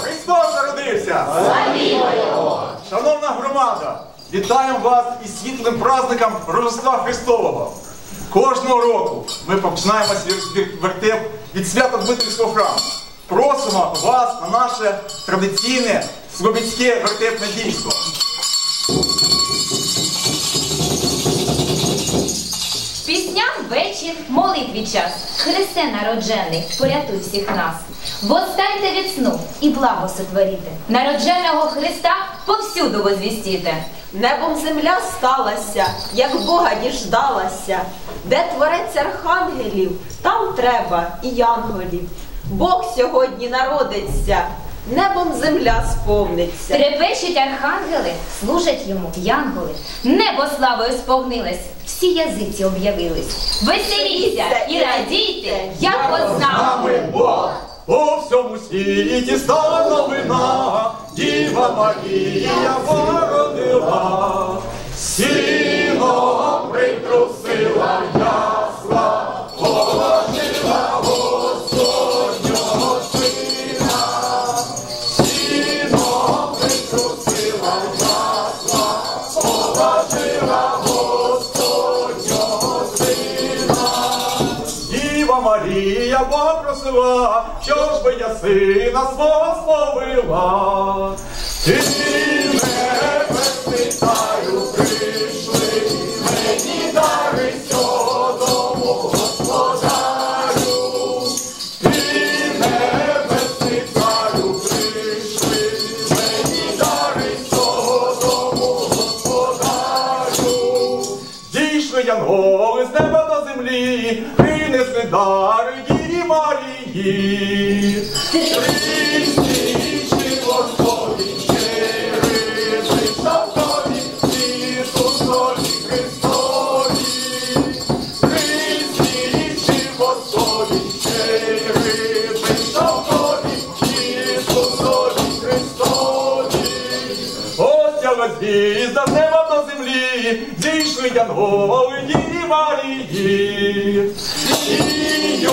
Христос народився! Шановна громада, вітаємо вас із світлим праздником Рождества Христового. Кожного року ми починаємо вертеп від свята Дмитрівського храму. Просимо вас на наше традиційне Слобідське вертепне дійство. Пісням вечір, молитві час. Христе народжений, порятуй всіх нас. Восстаньте від сну і благо сотворіте. Народженого Христа повсюду возвістіте. Небом земля сталася, як Бога діждалася, де творець архангелів, там треба і янголів. Бог сьогодні народиться, небом земля сповниться. Трепещуть архангели, служать йому янголи. Небо славою сповнилось, всі язиці об'явились. Веселіться і радійте, як З нами Бог по всьому світі стала новина, Діва Марія породила, сіно притрусила ясла, Марія попросила, що ж би я сина свого словила. Ти не питаю, прийшли, мені дари янголи Діві Марії. Сіють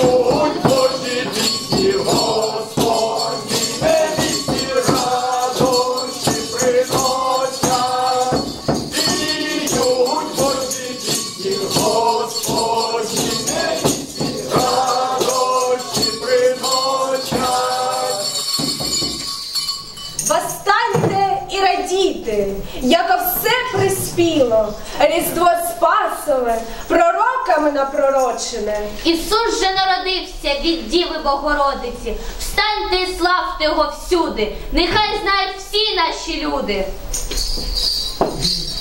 радійте, яко все приспіло, Різдво Спасове, пророками напророчене. Ісус же народився від Діви Богородиці. Встаньте і славте його всюди. Нехай знають всі наші люди.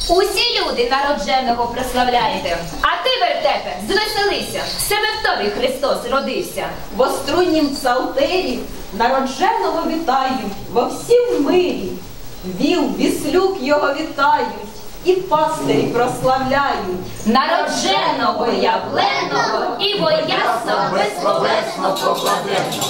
Усі люди народженого прославляйте. А ти, вертепе, звеселися. Себе в тобі Христос родився. В оструннім псалтері народженого вітають во всім мирі. Віл, віслюк його вітають, і пастирі прославляють. Народженого явленого і вояса безболесно покладемо.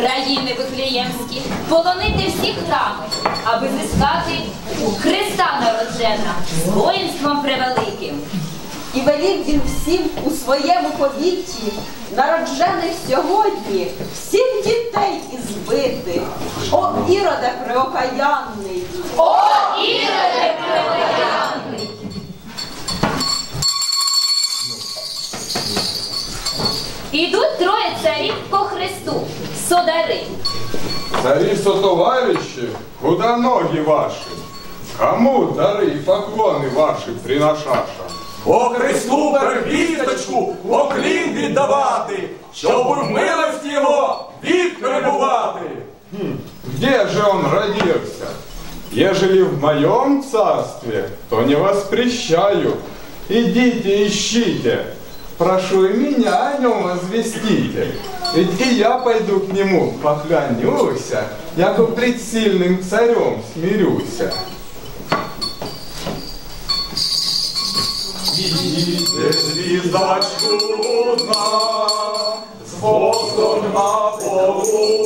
Країни Вифлеємські, полонити всі храми, аби зіскати Христа народжена з воїнством превеликим. І велів він всім у своєму повіті, народжених сьогодні, всіх дітей ізбити. О, іроде преокаянний! О, Іроде превеликий! Ідуть троє царів по Христу, содари. Цари сотоварищи, куда ноги ваши? Кому дары и поклоны ваши приношаша? О Христу первісточку, поклін віддавати, щоб у милості його вік перебувати. Где же он родился? Ежели в моем царстве, то не воспрещаю. Идите, ищите. Прошу и меня о нем возвестите. Ведь и я пойду к нему, поклонюся, яко пред сильным царем смирюся. Де звізда чудна, з воском на полудна,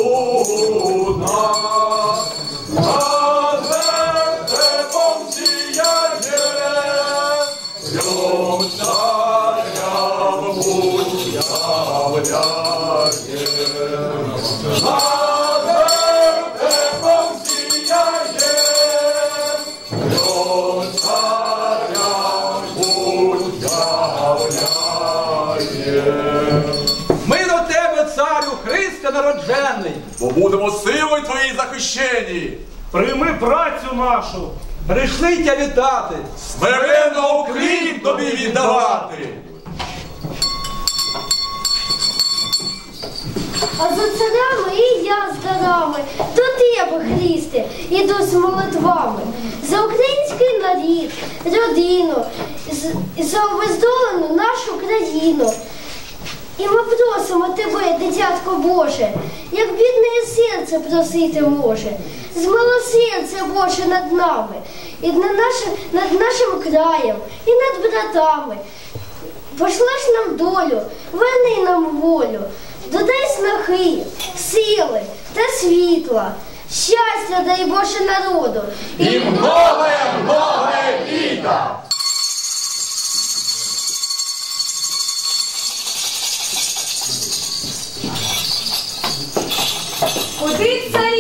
бо будемо силою твоїй захищені. Прийми працю нашу, прийшли тя вітати. Смиренно уклін тобі віддавати. А за царями і я з дарами до тебе, Христе, іду з молитвами. За український нарід, родину, за обездолену нашу країну. І ми просимо тебе, дитятко Боже, як бідне серце просити може. Змилосердя Боже над нами, і над нашим, над нашим краєм, і над братами. Пошлеш нам долю, верни нам волю, додай снахи, сили та світла, щастя дай Боже народу. І многое, многое літа. Куди царі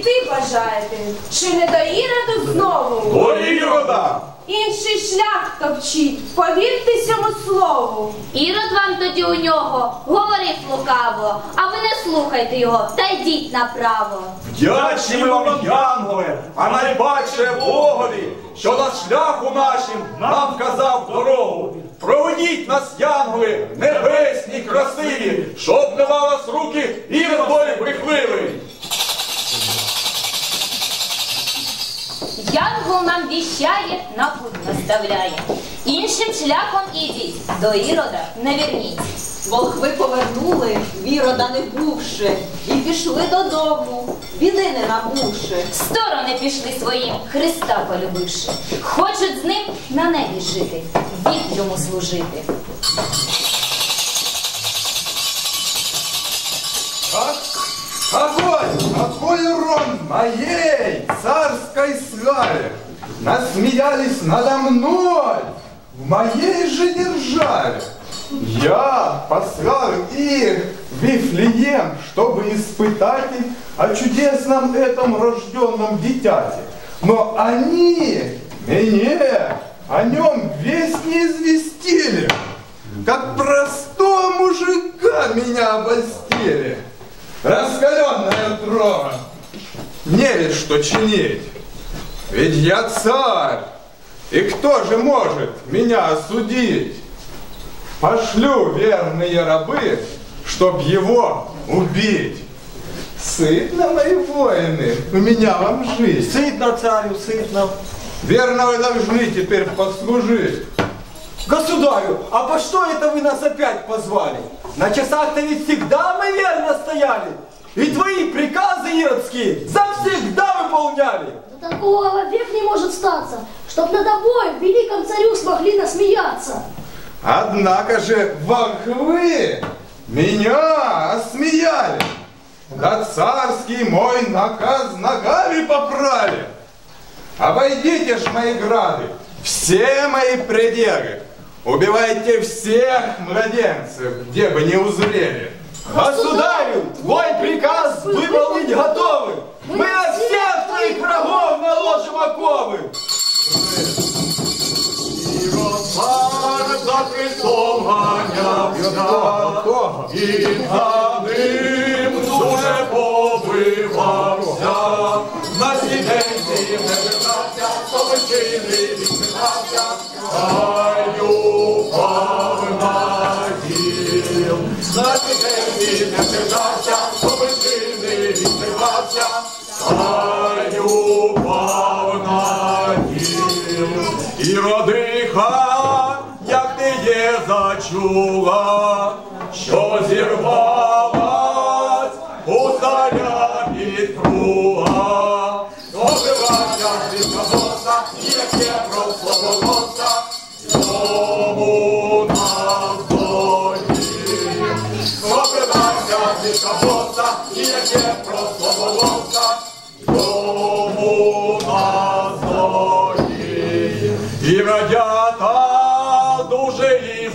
іти бажаєте? Чи не до Іроду знову? О, Ірода! Інший шлях топчіть, повірте цьому слову. Ірод вам тоді у нього говорив лукаво, а ви не слухайте його та йдіть направо. Вдячні ми вам, Янголе, а найбаче Богові, що на шляху нашим нам вказав дорогу. Проведіть нас, Янголи, небесні, красиві, щоб не дав нас руки іродові брехливий. Янгол нам віщає, на путь наставляє. Іншим шляхом ідіть, до Ірода не верніть. Волхви повернули, вірода не бувши, і пішли додому, біди не набувши. Сторони пішли своїм, Христа полюбивши. Хочуть з ним на небі жити, вік йому служити. Урон моей царской славе! Насмеялись надо мной в моей же державе. Я послал их в Вифлеем, чтобы испытать их о чудесном этом рожденном дитяте. Но они мне о нем весь не известили. Как простого мужика меня обольстили. Раскаленная дрова. Не ведь что чинить. Ведь я царь. И кто же может меня осудить? Пошлю верные рабы, чтоб его убить. Сытно, мои воины, у меня вам жизнь. Ситно, царю, ситно. Верно вы должны теперь послужить. Государю, а по что это вы нас опять позвали? На часах-то ведь всегда мы верно стояли. И твои приказы иродские завсегда выполняли. Да такого век не может статься, чтоб над тобой, великом царю, смогли насмеяться. Однако же волхвы меня осмеяли. Да царский мой наказ ногами поправили. Обойдите ж мои грады, все мои пределы. Убивайте всех младенцев, где бы не узрели. Государю, твой приказ выполнить готовы. Мы на всех твоих врагов наложим оковы. Ірод за Христом ганявся, і за ним дуже побивався. На сіденці не держався, совичини відмивався, хай упав на діл. На сіденці не держався, совичини відмивався, хай упав на діл. І родиха, як ти є зачула,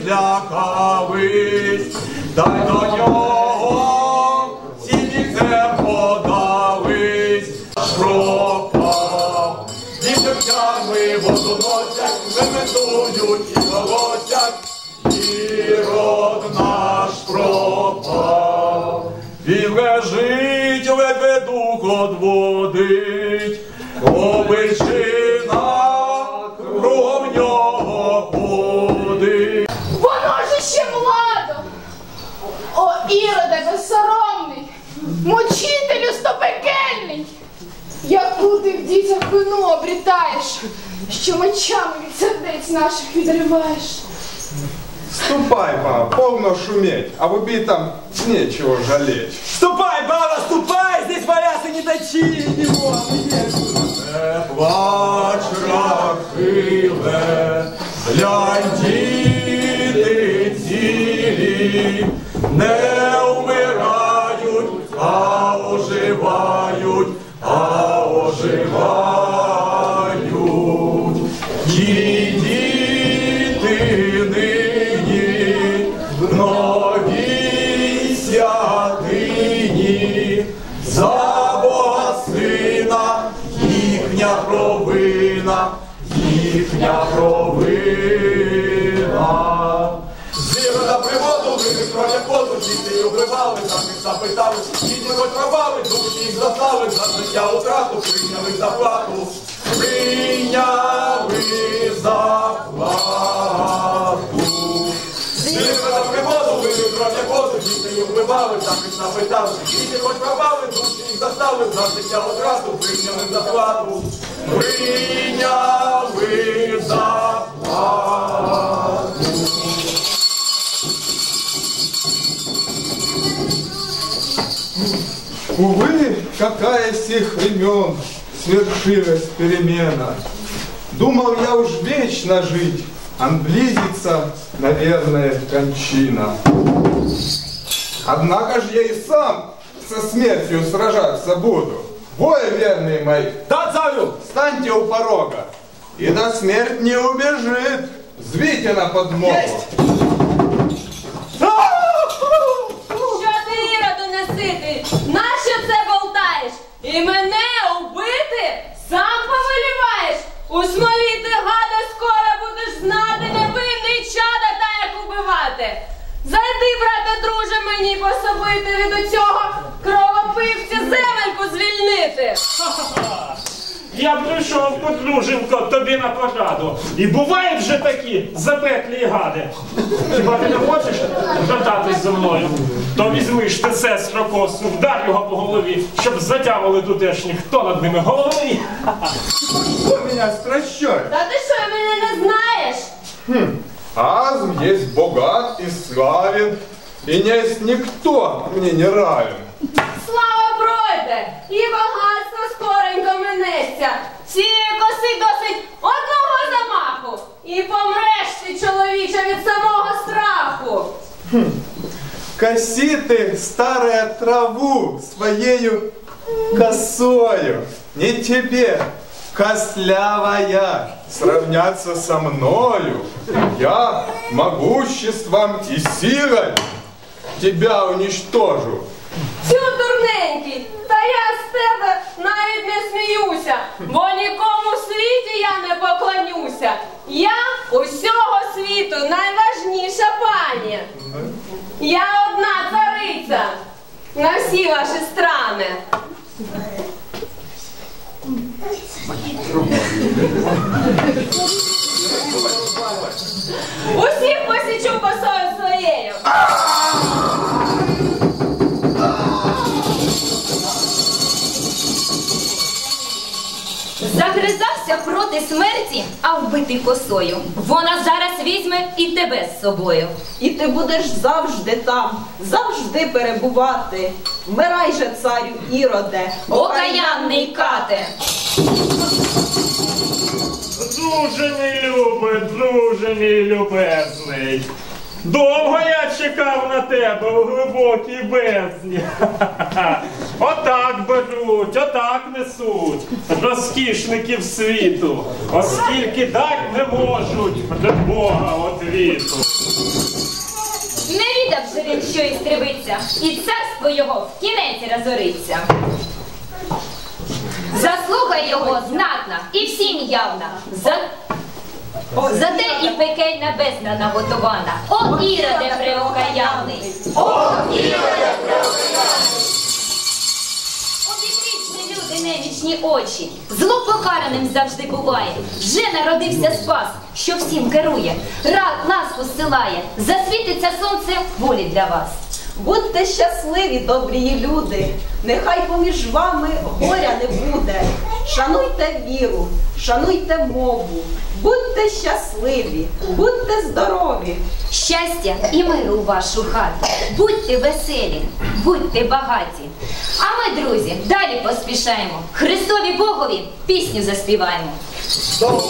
злякались, та й до нього всі це подались, аж пропав. І дівчами воду носять, виметують ти в дітях вину обрітаєш, що мечами від сердець наших відриваєш. Ступай, ба, полно шуметь, а в убитом нечего жалеть. Ступай, баба, ступай, здесь валяться не точи его. Не плач, Рахиле, глянь, діти цілі, не їхня провина, їхня провина. Зіра на приводу, вибіг кров'я коду, діти убивали, за них запитали, діти хоч пропали, душі їх заслали, за життя утрату, прийняли заплату, прийняли заплату. Зіра на приводу, вибіг кров'я коду, діти за хоч пропали, душі їх заслали, за життя утрату, прийняли заплату, прийняли заплату. Увы, какая тех времен свершилась перемена. Думал я уж вечно жить, а близится, наверное, кончина. Однако же я и сам со смертью сражаться буду. Вои верные мои, Да, царю! станьте у порога, и до смерть не убежит. Звите на подмогу. Що ти, Іроду, неситий? Нащо це болтаєш? І мене убити? Сам повеліваєш? У смолі як. Зайди, брате, друже, мені пособити від оцього кровопивця земельку звільнити. Я прийшов, подруженько, тобі на пораду. І бувають вже такі запеклі гади. Хіба ти не хочеш брататись зі мною? То візьми ж ти сестру косу, вдар його по голові, щоб затягували тутешні, хто над ними головний. Кто меня стращает? Та ти що, мене не знаєш? Азм есть богат и славен, и не есть никто мне не равен. Слава пройде, і багатство скоренько минеться. Цієї коси досить одного замаху. І помреш ти, чоловіче, від самого страху. Коси ты, старая траву, своею косою. Не тебе, кослявая, сравняться со мною. Я могуществом и силой тебя уничтожу. Тю, дурненький, та я з тебе навіть не сміюся, бо нікому в світі я не поклонюся. Я усього світу найважніша пані. Я одна цариця на всі ваші страни. Усіх посічу косою своєю. Загризався проти смерті, а вбитий косою. Вона зараз візьме і тебе з собою. І ти будеш завжди там, завжди перебувати. Вмирай же, царю Іроде, Окаянний кате. Дуже мій любий, дуже мій любезний. Довго я чекав на тебе у глибокій бездні. Отак беруть, отак несуть розкішників світу, оскільки дать не можуть для Бога отвіту. Не відав же він, що і стривиться, і царство його в кінець разориться. Заслуга його знатна і всім явна. За... Зате і пекельна бездна наготована. О, іроде преокаянний! О, іроде преокаянний! Же, очі. Зло покараним завжди буває. Вже народився спас, що всім керує. Рад нас посилає, Засвітиться сонце волі для вас. Будьте щасливі, добрі люди, нехай поміж вами горя не буде. Шануйте віру, шануйте мову, будьте щасливі, будьте здорові. Щастя і миру у вашу хату. Будьте веселі, будьте багаті. А ми, друзі, далі поспішаємо. Христові Богові пісню заспіваємо. Гутен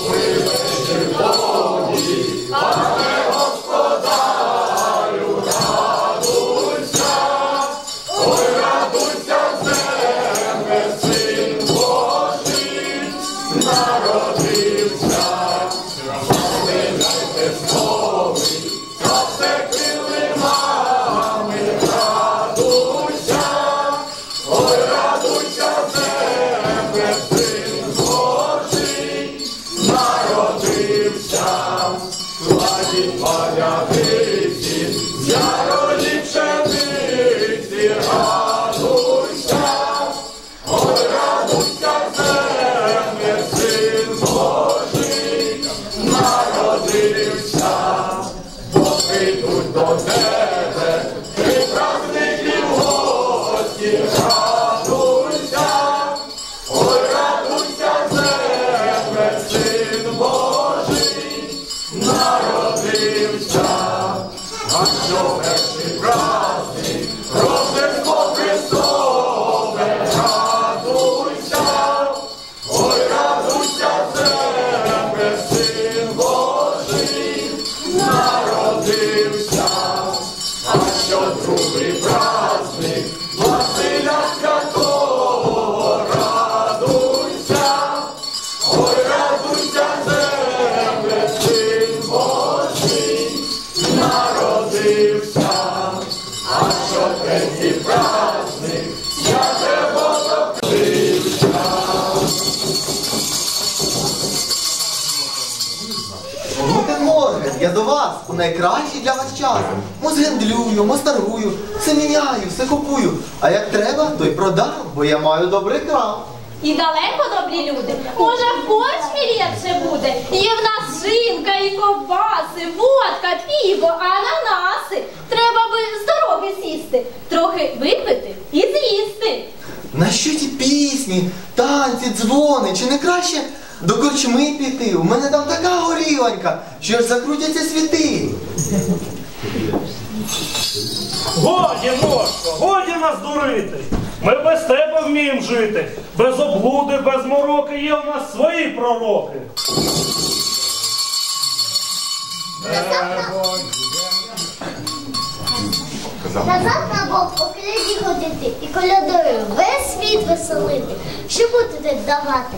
найкращий для вас час. Мозгендлюю, мостарую, все міняю, все купую. А як треба, то й продам, бо я маю добрий крам. І далеко добрі люди. Може, в корчмі ліпше буде. Є в нас шинка і ковбаси, водка, піво, ананаси. Треба би здорові сісти, трохи випити і з'їсти. На що ті пісні, танці, дзвони, чи не краще до корчми піти. У мене там така горілонька, що аж закрутяться світи. Годі, Мошко, годі нас дурити. Ми без тебе вміємо жити. Без облуди, без мороки є в нас свої пророки. Назад на бок по коляді ходити і колядою весь світ веселити. Що будете давати?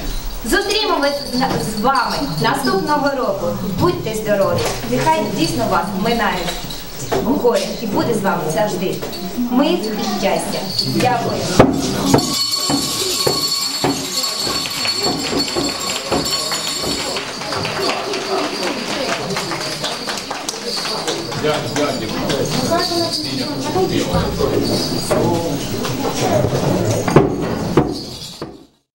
Зустрінемось з вами наступного року. Будьте здорові! Нехай дійсно вас минають горе і буде з вами завжди. Мир і щастя. Дякую. Дякую.